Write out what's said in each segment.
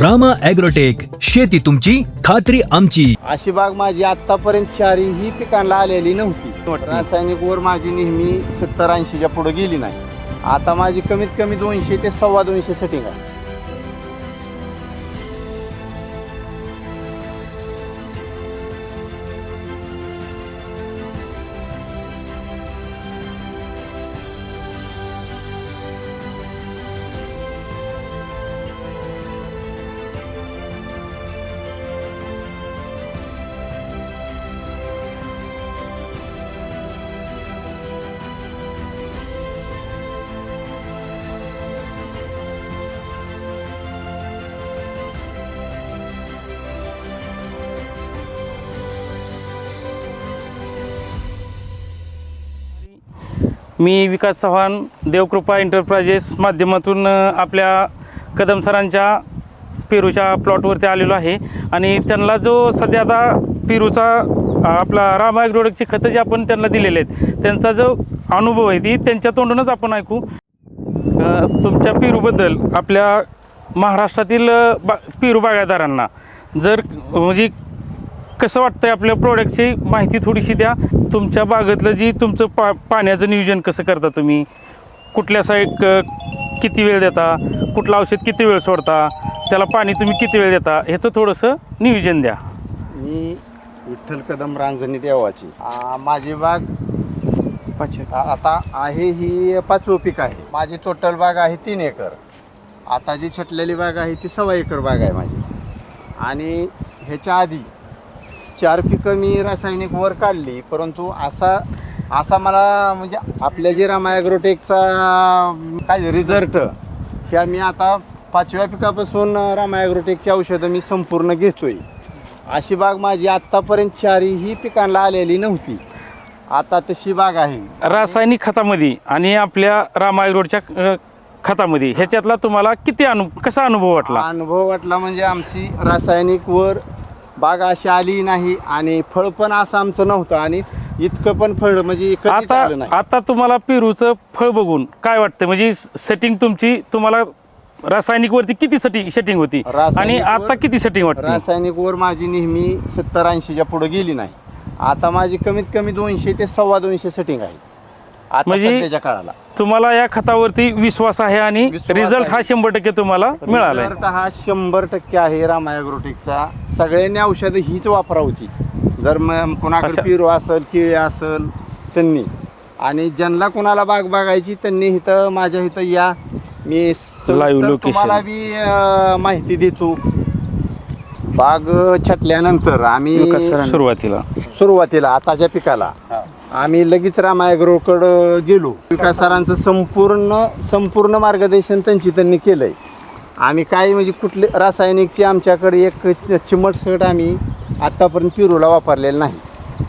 Rama agrotech शेती तुमची खात्री आमची. अशी बाग माझी आतापर्यंत चारी ही पिकांना आलेली नव्हती. रासायनिक वर माझी नेहमी सत्तर ऐंशीच्या पुढे गेली नाही. आता माझी कमीत कमी दोनशे ते सव्वा दोनशे सेटिंग आहे. मी विकास चव्हाण देवकृपा एंटरप्राइजेस माध्यमातून आपल्या कदम सरांच्या पेरूच्या प्लॉटवरती आलेलो आहे. आणि त्यांना जो सध्या आता पेरूचा आपला राम ॲग्रोडकची खतं जे आपण त्यांना दिलेले आहेत त्यांचा जो अनुभव आहे ती त्यांच्या तोंडूनच आपण ऐकू. तुमच्या पेरूबद्दल आपल्या महाराष्ट्रातील बा पेरू बागायदारांना जर म्हणजे कसं वाटतंय आपल्या प्रोडक्टची माहिती थोडीशी द्या. तुमच्या बागेतलं जी तुमचं पा पाण्याचं नियोजन कसं करता तुम्ही? कुठल्या साईड किती वेळ देता? कुठलं औषध किती वेळ सोडता? त्याला पाणी तुम्ही किती वेळ देता? ह्याचं थोडंसं नियोजन द्या. मी विठ्ठल कदम रांजणी देवाची. आ, माझी बाग आ- आता आहे ही पाचवं पीक आहे. माझी टोटल बाग आहे तीन एकर. आता जी छटलेली बाग आहे ती सव्वा एकर बाग आहे माझी. आणि ह्याच्या आधी चार पिकं मी रासायनिक वर काढली परंतु असा असा मला म्हणजे आपल्या जे रामायग्रोटेकचा काय रिझल्ट ह्या मी आता पाचव्या पिकापासून रामायग्रोटेकची औषधं मी संपूर्ण घेतोय. अशी बाग माझी आत्तापर्यंत चारही पिकांना आलेली नव्हती. आता तशी बाग आहे. रासायनिक खतामध्ये आणि आपल्या रामायरोडच्या अ, खतामध्ये ह्याच्यातला तुम्हाला किती अनु कसा अनुभव वाटला? अनुभव वाटला म्हणजे आमची रासायनिक वर बाग अशी आली नाही आणि फळ पण असं आमचं नव्हतं आणि इतकं पण फळ म्हणजे कधीच आता आलं नाही. आता तुम्हाला पेरूचं फळ बघून काय वाटतं म्हणजे सेटिंग तुमची तुम्हाला रासायनिक वरती किती सेटिंग सेटिंग होती? आणि आता किती सेटिंग वाटते रासायनिक वर माझी नेहमी सत्तर ऐंशीच्या पुढे गेली नाही. आता माझी कमीत कमी दोनशे ते सव्वा दोनशे सेटिंग आहे. आता म्हणजे- सध्याच्या काळाला. तुम्हाला या खतावरती विश्वास आहे आणि विश्वास रिझल्ट हा. शंभर टक्के तुम्हाला रिझल्ट हा शंभर टक्के आहे रामायग्रोटिकचा सगळ्यांनी औषधं हीच वापरावची. जर मग कोणाकडे पिरो असेल किळे असेल त्यांनी. आणि ज्यांना कोणाला बाग बघायची त्यांनी इथं माझ्या इथं या. मी सविस्तर location. तुम्हाला बी अं, माहिती देतो. बाग छटल्यानंतर आम्ही सुरुवातीला. सुरुवातीला आताच्या पिकाला. आम्ही लगेच रामायग्रोकडं गेलो. विकास सरांचं संपूर्ण संपूर्ण मार्गदर्शन त्यांची त्यांनी केलंय. आम्ही काय म्हणजे कुठले रासायनिकची आमच्याकडे एक चिमटसट आम्ही आत्तापर्यंत पिरूला वापरलेलं नाही.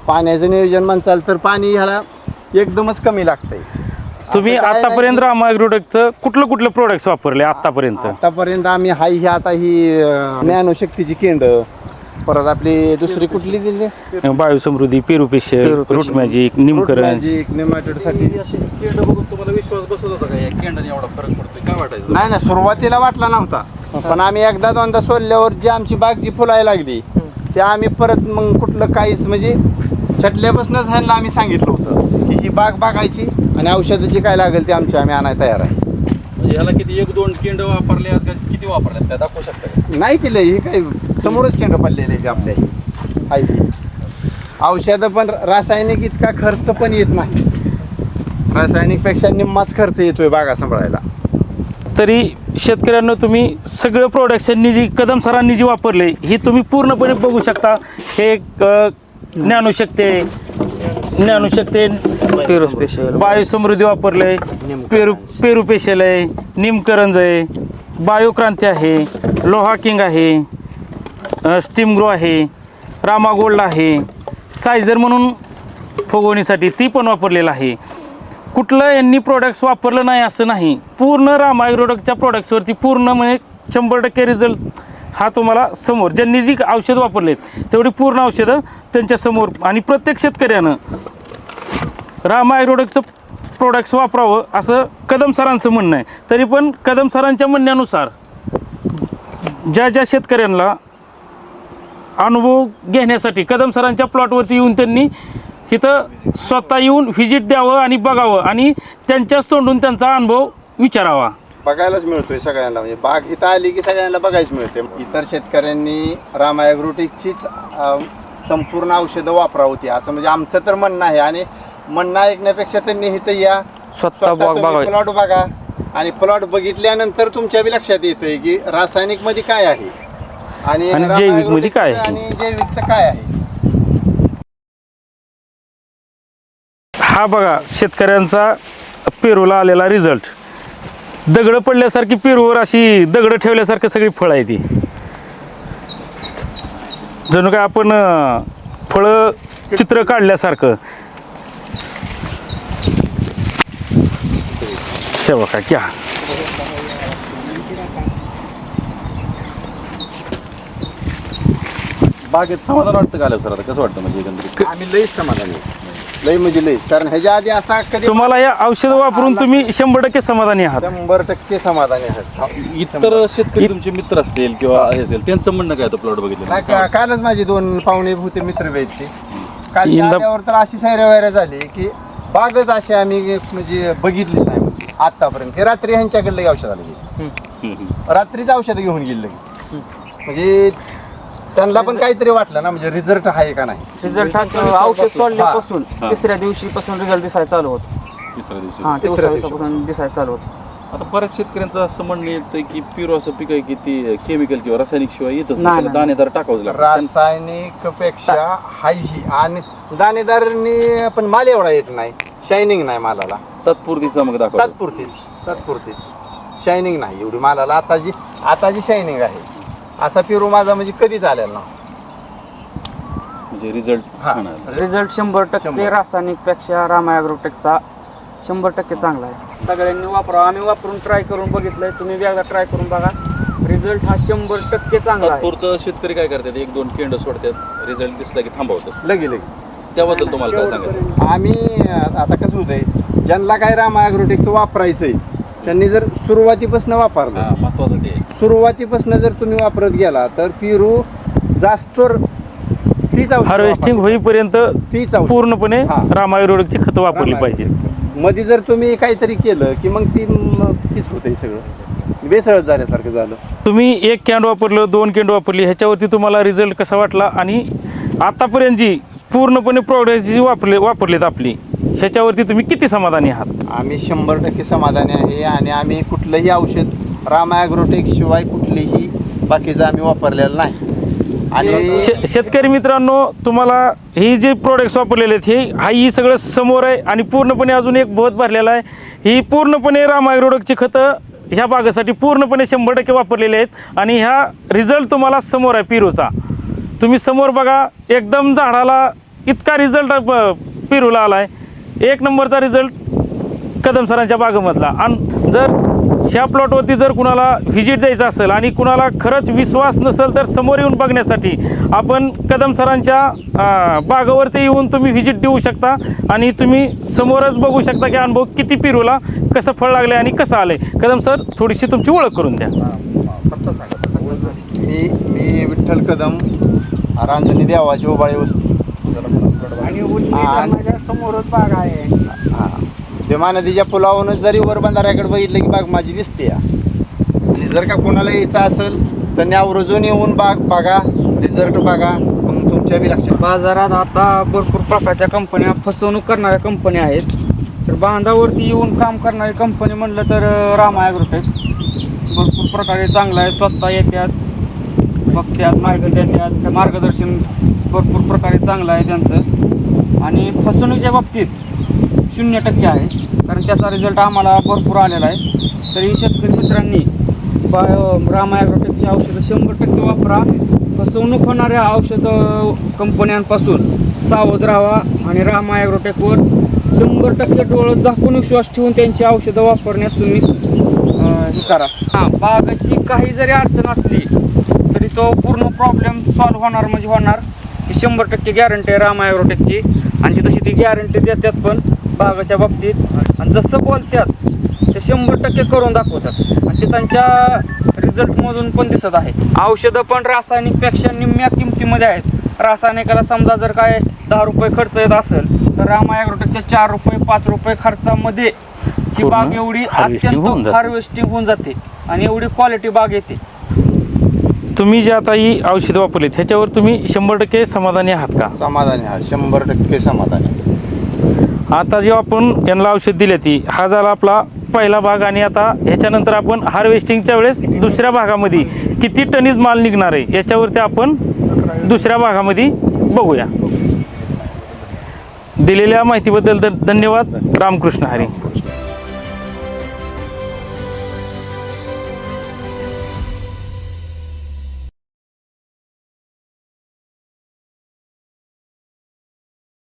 पाण्याचं नियोजन म्हणचाल तर पाणी ह्याला एकदमच कमी लागतंय. तुम्ही असं काय आतापर्यंत रामायग्रोडकचं कुठलं कुठलं प्रोडक्ट्स वापरले आतापर्यंत? आतापर्यंत आम्ही हाय ही आता ही ज्ञानशक्तीची केंड परत आपली दुसरी कुठली दिली बायोसमृद्धी पेरू पेशल रूट मॅजिक निमकरण. नेमाटोडसाठी केंड बघून तुम्हाला विश्वास बसत होता का? या केंडाने एवढा फरक पडतोय काय वाटायचं? नाही ना सुरुवातीला वाटला नव्हता. पण आम्ही एकदा दोनदा सोडल्यावर जी आमची बाग जी फुलायला लागली ते आम्ही परत मग कुठलं काहीच म्हणजे छटल्यापासूनच ह्यांना आम्ही सांगितलं होतं की ही बाग बागायची आणि औषधाची काय लागेल ते आमची आम्ही आणायला तयार आहे. म्हणजे ह्याला किती एक दोन केंड वापरले किती वापरले काय दाखवू शकता नाही केलं ही काही समोरच केंड पडलेले आहे आपल्या. आहे. औषधं पण रासायनिक इतका खर्च पण येत नाही. रासायनिकपेक्षा निम्माच खर्च येतोय बागा सांभाळायला. तरी शेतकऱ्यांना तुम्ही सगळं प्रोडक्शननी जी कदम सरांनी जी वापरले ही तुम्ही पूर्णपणे बघू शकता. हे ज्ञानशक्ती आहे. ज्ञानशक्ती आहे, पेरू बायोसमृद्धी वापरले. पेरू पेरू पेशल आहे. निमकरंज आहे. बायोक्रांती आहे. लोहा किंग आहे. स्टीमग्रो आहे रामा गोल्ड आहे सायझर म्हणून फुगवणीसाठी ती पण वापरलेलं आहे. कुठलं यांनी प्रोडक्ट्स वापरलं नाही असं नाही. पूर्ण रामायग्रोडकच्या प्रोडक्ट्सवरती पूर्ण म्हणजे शंभर टक्के रिझल्ट हा तुम्हाला समोर ज्यांनी जी औषध वापरलेत तेवढी पूर्ण औषधं त्यांच्यासमोर आणि प्रत्येक शेतकऱ्यानं रामायग्रोडकचं प्रोडक्ट्स वापरावं असं कदम सरांचं म्हणणं आहे. तरी पण कदम सरांच्या म्हणण्यानुसार ज्या ज्या शेतकऱ्यांना अनुभव घेण्यासाठी कदम सरांच्या प्लॉटवरती येऊन त्यांनी इथं स्वतः येऊन व्हिजिट द्यावं आणि बघावं आणि त्यांच्याच तोंडून त्यांचा अनुभव विचारावा. बघायलाच मिळतोय सगळ्यांना म्हणजे बाग इथं आली की सगळ्यांना बघायच मिळते इतर शेतकऱ्यांनी रामायग्रोटिकचीच संपूर्ण औषधं वापरावती असं म्हणजे आमचं तर म्हणणं आहे आणि म्हणणं ऐकण्यापेक्षा त्यांनी इथं या स्वतः प्लॉट बघा. आणि प्लॉट बघितल्यानंतर तुमच्या बी लक्षात येतंय की रासायनिकमध्ये काय आहे? आणि आणि जैविकमध्ये काय आहे. आणि जैविकचं काय आहे? हा बघा शेतकऱ्यांचा पेरूला आलेला रिझल्ट दगडं पडल्यासारखी पेरूवर अशी दगडं ठेवल्यासारखं सगळी फळं आहे ती. जणू काय आपण अं, फळं चित्र काढल्यासारखं. हे बघा क्या बागेत समाधान वाटतं का आल्यावर सर? आता कसं वाटतं म्हणजे एकंदरीत? आम्ही लई समाधानी आहे. लई म्हणजे लई. कारण ह्याच्या आधी असा कधी तुम्हाला या औषधं वापरून तुम्ही शंभर टक्के समाधानी आहात. शंभर टक्के समाधानी आहे इतर शेतकरी तुमचे मित्र असतील किंवा हे असतील त्यांचं म्हणणं काय प्लॉट बघितलं? नाही का- कालच माझे दोन पाहुणे होते मित्र आहेत ते काल ते इंदा- आल्यावर तर अशी सैऱ्या वैऱ्या झाली की बागच अशी आम्ही म्हणजे बघितलीच नाही. आतापर्यंत हे रात्री ह्यांच्याकडे औषधाला गेली. रात्रीच औषध घेऊन गेली लगेच. म्हणजे त्यांना पण काहीतरी वाटलं ना म्हणजे रिझल्ट आहे का नाही? रिझल्ट औषध सोडल्यापासून हा. तिसऱ्या दिवशी पासून रिझल्ट दिसायला चालू होत. तिसऱ्या दिवशी. हा तिसऱ्या तिसऱ्या दिवशी. दिवसापासून दिसायला चालू होत. आता बऱ्याच शेतकऱ्यांचं असं म्हणणं येतं की पिरो असं पीक आहे की ती केमिकल किंवा रासायनिक शिवाय येतच नाही, नाही त्याला नाही. दाणेदार टाकावंच लागतं. रासायनिकपेक्षा हाय ही. आणि दाणेदारनी पण माल एवढा येत नाही. शायनिंग नाही मालाला. तात्पुरती चमक दाखवतात तात्पुरतीच तात्पुरतीच. शायनिंग नाही. एवढी मालाला आता जी आता जी शायनिंग आहे. असा पिरू माझा म्हणजे कधीच आलेला ना म्हणजे रिझल्ट हा. छान रिझल्ट शंभर टक्के शंभर. रासायनिकपेक्षा रामायग्रोटेकचा शंभर टक्के चांगला आहे. सगळ्यांनी वापरावा. आम्ही वापरून ट्राय करून बघितलंय. तुम्ही बी एकदा ट्राय करून बघा. रिझल्ट हा शंभर टक्के चांगला आहे. तात्पुरतं शेतकरी काय करतात? एक दोन केंड सोडतात. रिझल्ट दिसला की थांबवतात. लगे लगेच. त्याबद्दल तुम्हाला काय सांगायचं? आम्ही आता कसं होतंय? ज्यांना काय रामा ॲग्रोटेकचं वापरायचंच त्यांनी जर सुरुवातीपासून वापरलं हा महत्वाचं ते आहे. सुरुवातीपासून जर तुम्ही वापरत गेला तर पिरू जास्त तीच औषधं हार्वेस्टिंग. होईपर्यंत तीच औषधं. पूर्णपणे हा. रामायुर्वेदिकची खतं वापरली पाहिजे मध्ये जर तुम्ही काहीतरी केलं की मग ती म- तीच होते सगळं बेसळत झाल्यासारखं झालं तुम्ही एक कॅन्ड वापरलं दोन कॅन्ड वापरली ह्याच्यावरती तुम्हाला रिझल्ट कसा वाटला आणि आतापर्यंत जी पूर्णपणे प्रोडक्ट जी वापरले वापरलेत आपली ह्याच्यावरती तुम्ही किती समाधानी आहात? आम्ही शंभर टक्के समाधानी आहे आणि आम्ही कुठलंही औषध रामा ॲग्रोटेक शिवाय कुठलीही बाकीचं आम्ही वापरलेलं नाही. आणि शे- शेतकरी मित्रांनो तुम्हाला ही जे प्रोडक्ट्स वापरलेले आहेत हे हा ही सगळं समोर आहे आणि पूर्णपणे अजून एक बोध भरलेला आहे. ही पूर्णपणे रामायरोडकची खतं ह्या बागेसाठी पूर्णपणे शंभर टक्के वापरलेले आहेत आणि ह्या रिझल्ट तुम्हाला समोर आहे पिरूचा. तुम्ही समोर बघा एकदम झाडाला इतका रिझल्ट पिरूला आला आहे एक नंबरचा रिझल्ट कदम सरांच्या बागेमधला. आणि जर ह्या प्लॉटवरती जर कुणाला व्हिजिट द्यायचं असेल आणि कुणाला खरंच विश्वास नसेल तर समोर येऊन बघण्यासाठी आपण कदम सरांच्या बागावरती येऊन तुम्ही व्हिजिट देऊ शकता आणि तुम्ही समोरच बघू शकता की अनुभव किती पिरूला कसं फळ लागले आणि कसं आलं कदम सर थोडीशी तुमची ओळख करून द्या. मी मी विठ्ठल कदम रांजनी देवाची ओबाळे वस्ती. आणि हा. माझ्या समोरच बाग आहे. हा. भीमा नदीच्या पुलावरूनच जरी वर बंधाऱ्याकडे बघितलं की बाग माझी दिसते या. आणि जर का कोणाला यायचं असेल तर न्यावरजून येऊन बाग बघा रिझल्ट बघा मग तुमच्या बी लक्षात. बाजारात आता भरपूर प्रकारच्या कंपन्या फसवणूक करणाऱ्या कंपन्या आहेत. तर बांधावरती येऊन काम करणारी कंपनी म्हणलं तर अं, रामा ॲग्रोटेक भरपूर प्रकारे चांगलं आहे. स्वतः येतात बघतात मार्ग देतात मार्गदर्शन भरपूर प्रकारे चांगलं आहे त्यांचं. आणि फसवणुकीच्या बाबतीत शून्य टक्के आहे. कारण त्याचा रिझल्ट आम्हाला भरपूर आलेला आहे. तरी शेतकरी मित्रांनी बायो रामा ॲग्रोटेकची औषधं शंभर टक्के वापरा. फसवणूक होणाऱ्या औषध कंपन्यांपासून सावध राहा आणि रामा ॲग्रोटेकवर शंभर टक्के डोळं झाकून विश्वास ठेवून त्यांची औषधं वापरण्यास तुम्ही हे करा. हां बागाची काही जरी अडचण असली तरी तो पूर्ण प्रॉब्लेम सॉल्व्ह होणार म्हणजे होणार. ही शंभर टक्के गॅरंटी आहे रामा ॲग्रोटेकची आणि ती तशी ती गॅरंटी देतात पण बागाच्या बाबतीत. आणि जसं बोलतात ते शंभर टक्के करून दाखवतात. आणि ते त्यांच्या रिझल्ट मधून पण दिसत आहे. औषधं पण रासायनिकपेक्षा निम्म्या किमतीमध्ये आहेत. रासायनिकाला समजा जर काय दहा रुपये खर्च येत असेल तर रामा ॲग्रोटेकच्या चार रुपये पाच रुपये खर्चामध्ये ही पूर्ण बाग एवढी अत्यंत. हार्वेस्टिंग होऊन जाते. आणि एवढी क्वालिटी बाग येते. तुम्ही जे आता ही औषधं वापरली ह्याच्यावर तुम्ही शंभर टक्के समाधानी आहात का? समाधानी हा शंभर टक्के समाधानी आता जेव्हा आपण यांना औषध दिले ती हा झाला आपला पहिला भाग आणि आता ह्याच्यानंतर आपण हार्वेस्टिंगच्या वेळेस दुसऱ्या भागामध्ये किती टनीज माल निघणार आहे याच्यावरती आपण दुसऱ्या भागामध्ये बघूया. दिलेल्या माहितीबद्दल धन्यवाद. रामकृष्ण हरी.